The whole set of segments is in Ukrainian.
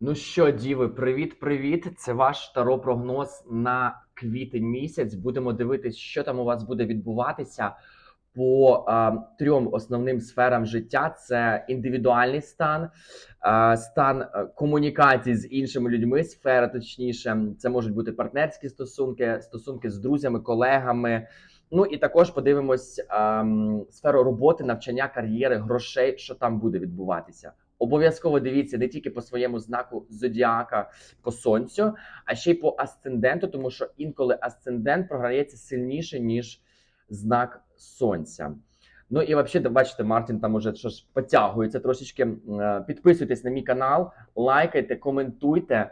Ну що, діви, привіт-привіт! Це ваш таро прогноз на квітень місяць. Будемо дивитись, що там у вас буде відбуватися по а, трьом основним сферам життя: це індивідуальний стан, а, стан е, комунікації з іншими людьми, сфера точніше, це можуть бути партнерські стосунки, стосунки з друзями, колегами. Ну і також подивимось а, сферу роботи, навчання, кар'єри, грошей, що там буде відбуватися. Обов'язково дивіться не тільки по своєму знаку зодіака по сонцю, а ще й по асценденту, тому що інколи асцендент програється сильніше, ніж знак сонця. Ну і взагалі, бачите, Мартін там уже щось потягується трошечки. Е, Підписуйтесь на мій канал, лайкайте, коментуйте.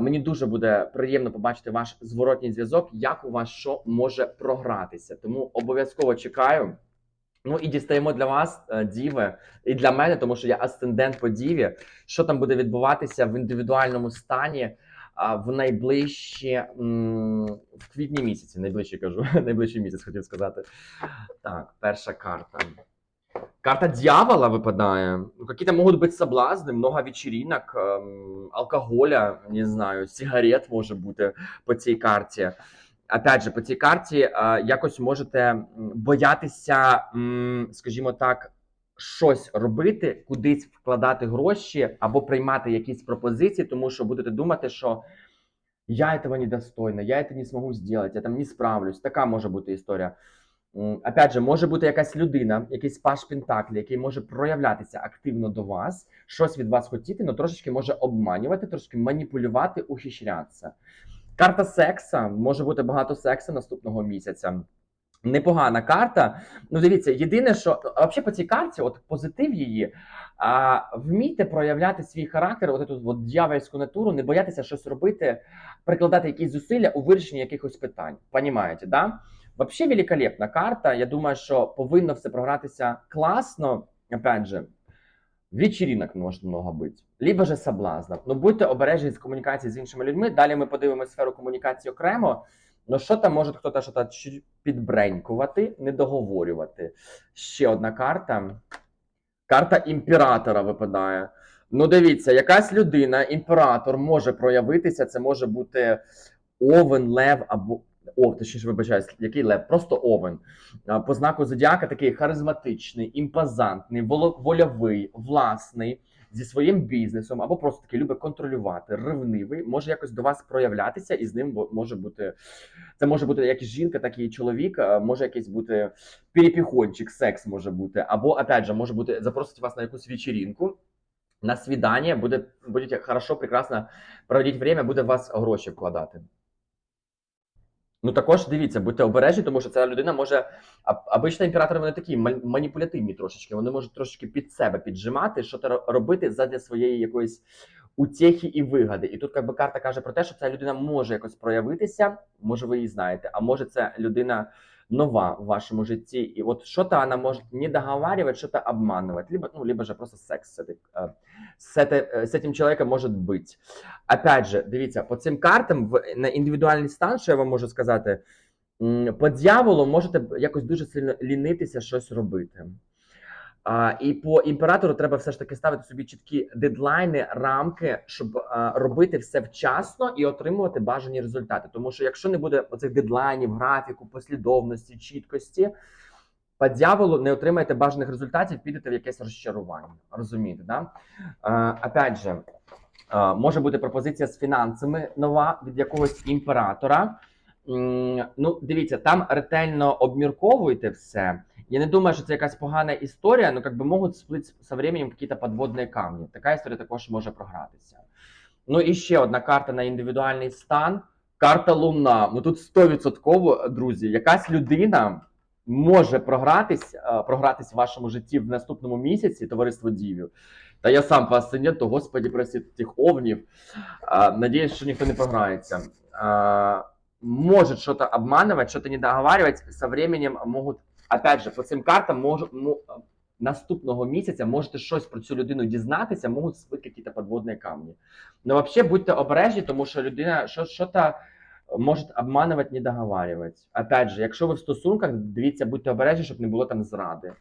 Мені дуже буде приємно побачити ваш зворотній зв'язок, як у вас що може програтися. Тому обов'язково чекаю. Ну і дістаємо для вас, е, діви, і для мене, тому що я асцендент по діві. Що там буде відбуватися в індивідуальному стані в найближчі в квітні місяці, найближчий кажу, найближчий місяць хотів сказати. Так, перша карта. Карта дьявола випадає. Ну, Какие-то можуть бути соблазни, много вечеринок, ем, алкоголя, не знаю, сигарет може бути по цій карті. Опять же, по цій карті е, якось можете боятися, скажімо так, щось робити, кудись вкладати гроші або приймати якісь пропозиції, тому що будете думати, що я этого недостойна, я это не змогу зробити, я там не справлюсь. Така може бути історія. Опять же, може бути якась людина, якийсь паш Пентаклі, який може проявлятися активно до вас, щось від вас хотіти, але трошечки може обманювати, трошки маніпулювати, ухищрятися. Карта секса може бути багато сексу наступного місяця. Непогана карта. Ну, дивіться, єдине, що а взагалі по цій карті, от позитив її, а, вмійте проявляти свій характер, от цю от дьявольську натуру, не боятися щось робити, прикладати якісь зусилля у вирішенні якихось питань. Понімаєте, да? Взагалі великолепна карта. Я думаю, що повинно все програтися класно. Опять же, вечеринок може много бути, либо же соблазнов. Ну будьте обережні з комунікації з іншими людьми. Далі ми подивимося сферу комунікації окремо. Ну що там може хтось щось підбренькувати, не договорювати. Ще одна карта. Карта імператора випадає. Ну, дивіться, якась людина, імператор може проявитися. Це може бути овен, лев або. О, точніше, вибачаюсь, який лев? Просто овен. По знаку зодіака такий харизматичний, імпозантний, вольовий, власний, зі своїм бізнесом, або просто такий любить контролювати, ревнивий, може якось до вас проявлятися, і з ним може бути. Це може бути як жінка, так і чоловік, може якийсь бути перепіхончик, секс може бути, або опять же, може бути запросити вас на якусь вечеринку. На свідання буде будете хорошо, прекрасно проводити время, буде вас гроші вкладати. Ну також дивіться, будьте обережні, тому що ця людина може. Обично імператори вони такі маніпулятивні трошечки. Вони можуть трошечки під себе піджимати, що то робити задля своєї якоїсь утєхи і вигади. І тут якби карта каже про те, що ця людина може якось проявитися, може ви її знаєте, а може ця людина нова в вашому житті. І от що-то вона може не договаривать, що-то обманывать, либо, ну, либо же просто секс з, этой, е, з, этой- з цим чоловіком може бути. Опять же, дивіться, по цим картам в на індивідуальний стан, що я вам можу сказати, м, по дьяволу можете б якось дуже сильно лінитися щось робити. А, і по імператору треба все ж таки ставити собі чіткі дедлайни, рамки, щоб а, робити все вчасно і отримувати бажані результати. Тому що якщо не буде оцих дедлайнів, графіку, послідовності, чіткості, по дьяволу не отримаєте бажаних результатів, підете в якесь розчарування. Розумієте, да? А, опять же, а, може бути пропозиція з фінансами нова від якогось імператора. Ну, дивіться, там ретельно обмірковуйте все. Я не думаю, що це якась погана історія, але как бы можуть всплити со временем якісь подводні камні. Така історія також може програтися. Ну і ще одна карта на індивідуальний стан. Карта Луна. Ну тут 100%, друзі, якась людина може програтись, е, програтись в вашому житті в наступному місяці, товариство Дівів. Та я сам по асценденту, господі, простіть тих овнів. Надіюсь, що ніхто не програється. Может что-то обманывать, что-то не договаривать, со временем можуть, опять же, по цим картам можуть, ну, наступного місяця можете щось про цю людину дізнатися, можуть спити якісь подводні камні. Ну, взагалі, будьте обережні, тому що людина що, що-то може обманувати, не договаривати. Опять же, якщо ви в стосунках, дивіться, будьте обережні, щоб не було там зради.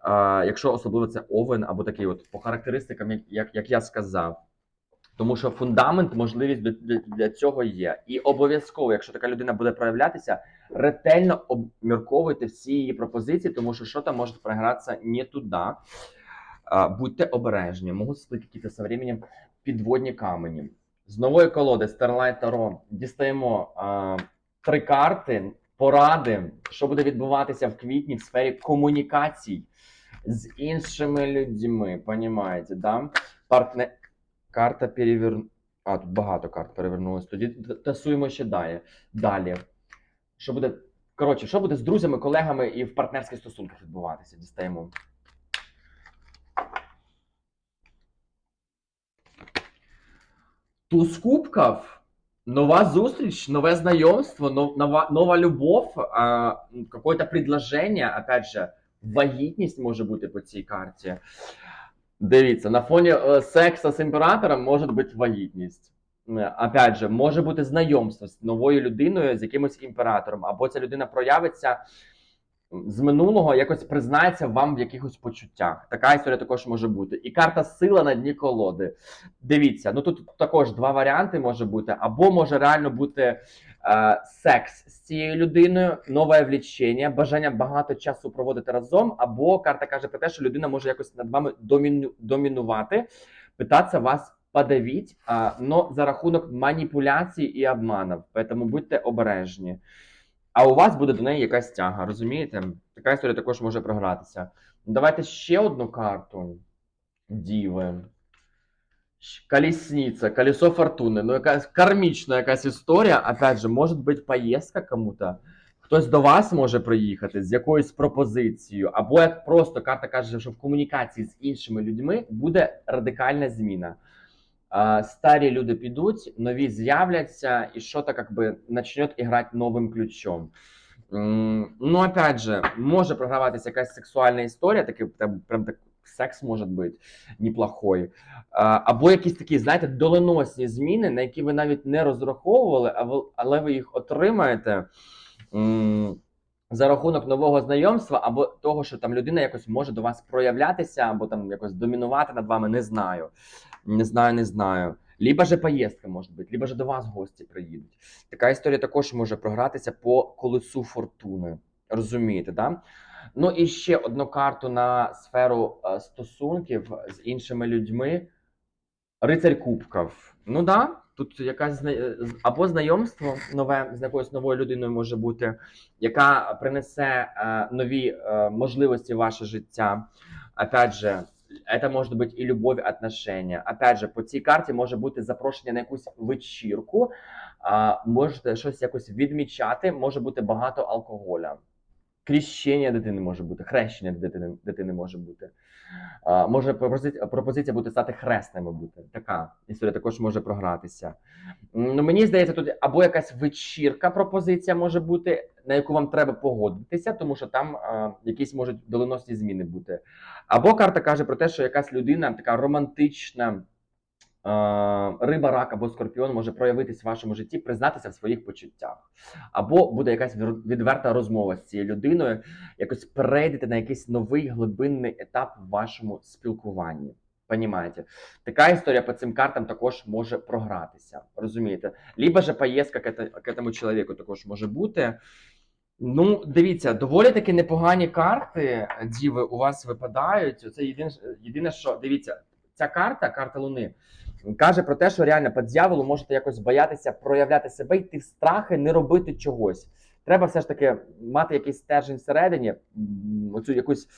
А, якщо особливо це овен або такий от по характеристикам, як, як, як я сказав. Тому що фундамент, можливість для, для, для цього є. І обов'язково, якщо така людина буде проявлятися, ретельно обмірковуйте всі її пропозиції, тому що що там може програтися не туди. Будьте обережні, можуть всплити якісь со временем підводні камені. З нової колоди Starlight Tarot дістаємо а, три карти, поради, що буде відбуватися в квітні в сфері комунікацій з іншими людьми. Понімаєте, да? Партне... Карта перевер... А, тут багато карт перевернулось. Тоді тасуємо ще далі. Далі. Що буде. Коротше, що буде з друзями, колегами і в партнерських стосунках відбуватися? Дістаємо. Туз кубков, нова зустріч, нове знайомство, нова, нова любов, какое-то предложение, опять же, вагітність може бути по цій карті. Дивіться, на фоні е, секса з імператором може бути вагітність. Опять же, може бути знайомство з новою людиною, з якимось імператором, або ця людина проявиться з минулого, якось признається вам в якихось почуттях. Така історія також може бути. І карта сила на дні колоди. Дивіться, ну тут також два варіанти може бути, або може реально бути е, секс з цією людиною, нове влічення, бажання багато часу проводити разом, або карта каже про те, що людина може якось над вами доміну, домінувати, питатися вас подавіть, а, но за рахунок маніпуляцій і обманів. Тому будьте обережні. А у вас буде до неї якась тяга, розумієте? Така історія також може програтися. Давайте ще одну карту. Діви. Колесница, колесо фортуни. Ну, якась кармічна якась історія. Опять же, може бути поїздка кому-то. Хтось до вас може приїхати з якоюсь пропозицією, або як просто карта каже, що в комунікації з іншими людьми буде радикальна зміна. Старі люди підуть, нові з'являться, і що-то как бы грати новим ключом. Ну, опять же, може програватися якась сексуальна історія, такий прям, прям так секс може бути неплохой. Або якісь такі, знаєте, доленосні зміни, на які ви навіть не розраховували, але ви їх отримаєте. За рахунок нового знайомства, або того, що там людина якось може до вас проявлятися, або там якось домінувати над вами, не знаю. Не знаю, не знаю. Либо же поїздка може бути, либо же до вас гості приїдуть. Така історія також може програтися по колесу фортуни. Розумієте, да? Ну і ще одну карту на сферу е, стосунків з іншими людьми. Рицарь Кубків. Ну да, тут якась е, або знайомство нове з якоюсь новою людиною може бути, яка принесе е, нові можливості в ваше життя. Опять же, это може бути і любовь, отношения. Опять же, по цій карті може бути запрошення на якусь вечірку, можете щось якось відмічати, може бути багато алкоголя. Кріщення дитини може бути, хрещення дитини, дитини може бути. А, може пропозиція, пропозиція бути стати хресними бути. Така історія також може програтися. Ну, мені здається, тут або якась вечірка пропозиція може бути, на яку вам треба погодитися, тому що там а, якісь можуть доленосні зміни бути. Або карта каже про те, що якась людина така романтична. А, Риба, рак або скорпіон може проявитись в вашому житті, признатися в своїх почуттях. Або буде якась відверта розмова з цією людиною, якось перейдете на якийсь новий глибинний етап в вашому спілкуванні. Понімаєте? Така історія по цим картам також може програтися. Розумієте? Либо же поїздка к этому чоловіку також може бути. Ну, дивіться, доволі таки непогані карти, діви, у вас випадають. Це єдине, єдине, що дивіться, ця карта, карта Луни, каже про те, що реально по дьяволу можете якось боятися проявляти себе, йти в страхи, не робити чогось. Треба все ж таки мати якийсь стержень всередині, оцю якусь.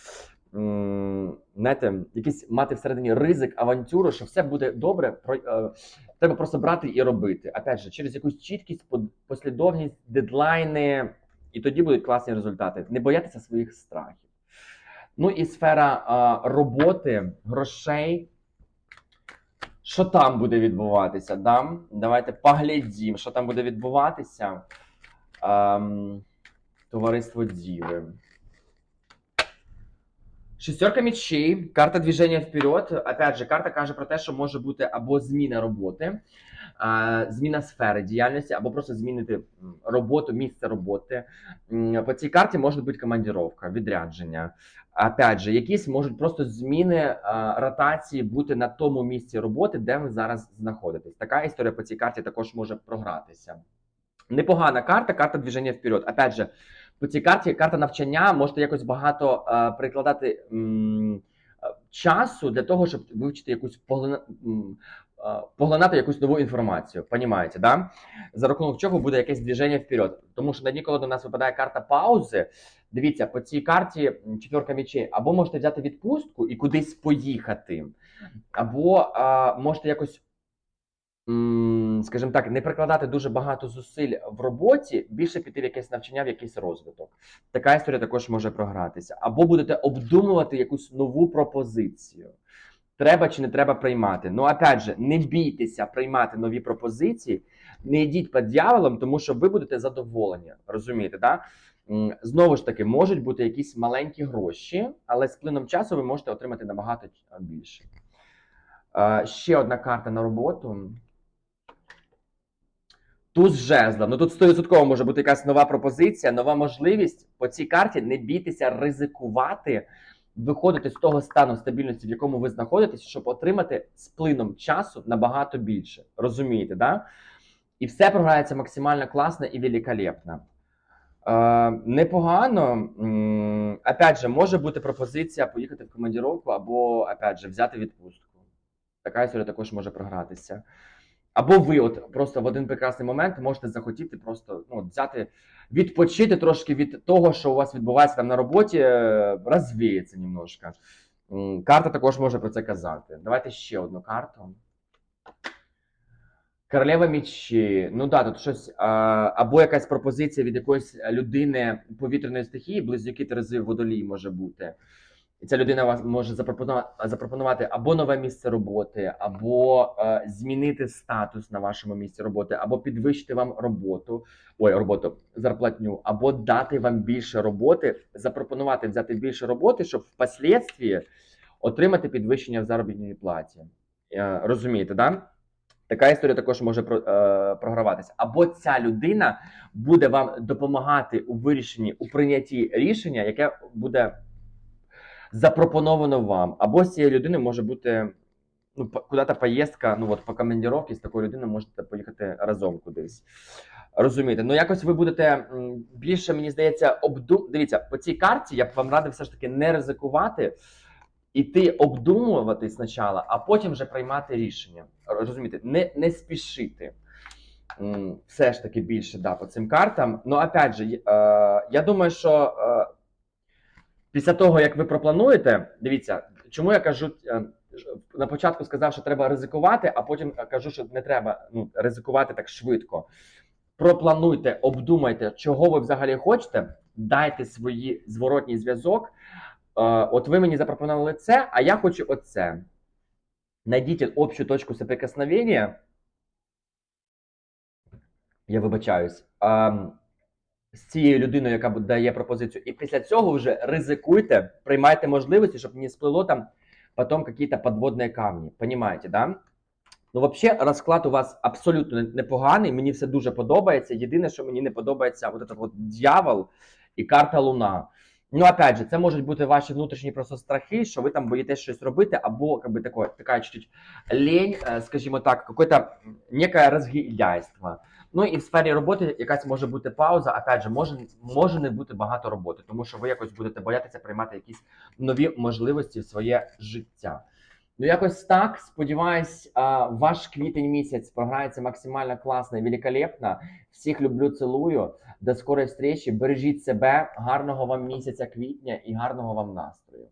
Знаєте, якийсь мати всередині ризик, авантюру, що все буде добре. Е, треба просто брати і робити. Опять же, через якусь чіткість, послідовність, дедлайни, і тоді будуть класні результати. Не боятися своїх страхів. Ну і сфера роботи, грошей. Що там буде відбуватися? Да? Давайте поглядімо, що там буде відбуватися. Ем, товариство Діви. Шестерка мечей, карта движения вперед. Опять же, карта каже про те, що може бути або зміна роботи, зміна сфери діяльності, або просто змінити роботу, місце роботи. По цій карті може бути командіровка, відрядження. Опять же, якісь можуть просто зміни ротації бути на тому місці роботи, де ви зараз знаходитесь. Така історія по цій карті також може програтися. Непогана карта, карта движення вперед. Опять же, по цій карті карта навчання можете якось багато е, прикладати м, е, часу для того, щоб вивчити якусь поглина, м, е, поглинати якусь нову інформацію. Понімаєте, да? За рахунок чого буде якесь движення вперед. Тому що на дні, коли до нас випадає карта паузи, дивіться, по цій карті четверка мечей, або можете взяти відпустку і кудись поїхати, або е, можете якось скажімо так, не прикладати дуже багато зусиль в роботі, більше піти в якесь навчання, в якийсь розвиток. Така історія також може програтися. Або будете обдумувати якусь нову пропозицію. Треба чи не треба приймати. Ну, опять же, не бійтеся приймати нові пропозиції, не йдіть під дьяволом, тому що ви будете задоволені. Розумієте, да? Знову ж таки, можуть бути якісь маленькі гроші, але з плином часу ви можете отримати набагато більше. Ще одна карта на роботу. Туз жезла. Ну тут 100% може бути якась нова пропозиція, нова можливість. По цій карті не бійтеся ризикувати, виходити з того стану стабільності, в якому ви знаходитесь, щоб отримати з плином часу набагато більше. Розумієте, да? І все програється максимально класно і великолепно. Е, непогано. Опять же, може бути пропозиція поїхати в командіровку або, опять же, взяти відпустку. Така історія також може програтися. Або ви, от просто в один прекрасний момент можете захотіти просто ну, взяти, відпочити трошки від того, що у вас відбувається там на роботі, е, розвіється немножко. Карта також може про це казати. Давайте ще одну карту. Королева мічі. Ну да, тут щось. Або якась пропозиція від якоїсь людини повітряної стихії, близнюки Терези водолій може бути. І ця людина вас може запропонувати, запропонувати або нове місце роботи, або е, змінити статус на вашому місці роботи, або підвищити вам роботу, ой, роботу, зарплатню, або дати вам більше роботи, запропонувати взяти більше роботи, щоб впоследствии отримати підвищення в заробітній платі. Е, розумієте, да? Така історія також може про, е, програватися. Або ця людина буде вам допомагати у вирішенні, у прийнятті рішення, яке буде запропоновано вам. Або з цією людиною може бути ну, куди-то поїздка, ну от по командіровці з такою людиною можете поїхати разом кудись. Розумієте, ну якось ви будете більше, мені здається, обду... Дивіться, по цій карті я б вам радив все ж таки не ризикувати, іти обдумувати спочатку, а потім вже приймати рішення. Розумієте, не, не спішити. Все ж таки більше да, по цим картам. Ну, опять же, е, я думаю, що е, після того, як ви проплануєте, дивіться, чому я кажу. е, На початку сказав, що треба ризикувати, а потім кажу, що не треба ну, ризикувати так швидко. Проплануйте, обдумайте, чого ви взагалі хочете, дайте свої зворотній зв'язок. Е, от ви мені запропонували це, а я хочу оце. Найдіть общу точку соприкосновения. Я вибачаюсь ем, з цією людиною, яка бу- дає пропозицію, і після цього вже ризикуйте, приймайте можливості, щоб не сплило там потом какие-то подводные камні. Понимаете, да? Ну, взагалі, розклад у вас абсолютно не- непоганий. Мені все дуже подобається. Єдине, що мені не подобається, от этот от дьявол і карта Луна. Ну, опять же, це можуть бути ваші внутрішні просто страхи, що ви там боїтесь щось робити, або как бы, таке, така чуть-чуть лень, е, скажімо так, какое-то некое розгільдяйство. Ну і в сфері роботи якась може бути пауза. Опять же, може, може не бути багато роботи, тому що ви якось будете боятися приймати якісь нові можливості в своє життя. Ну, якось так. Сподіваюсь, ваш квітень місяць програється максимально класно і великолепно. Всіх люблю, цілую. До скорої зустрічі. Бережіть себе, гарного вам місяця квітня і гарного вам настрою.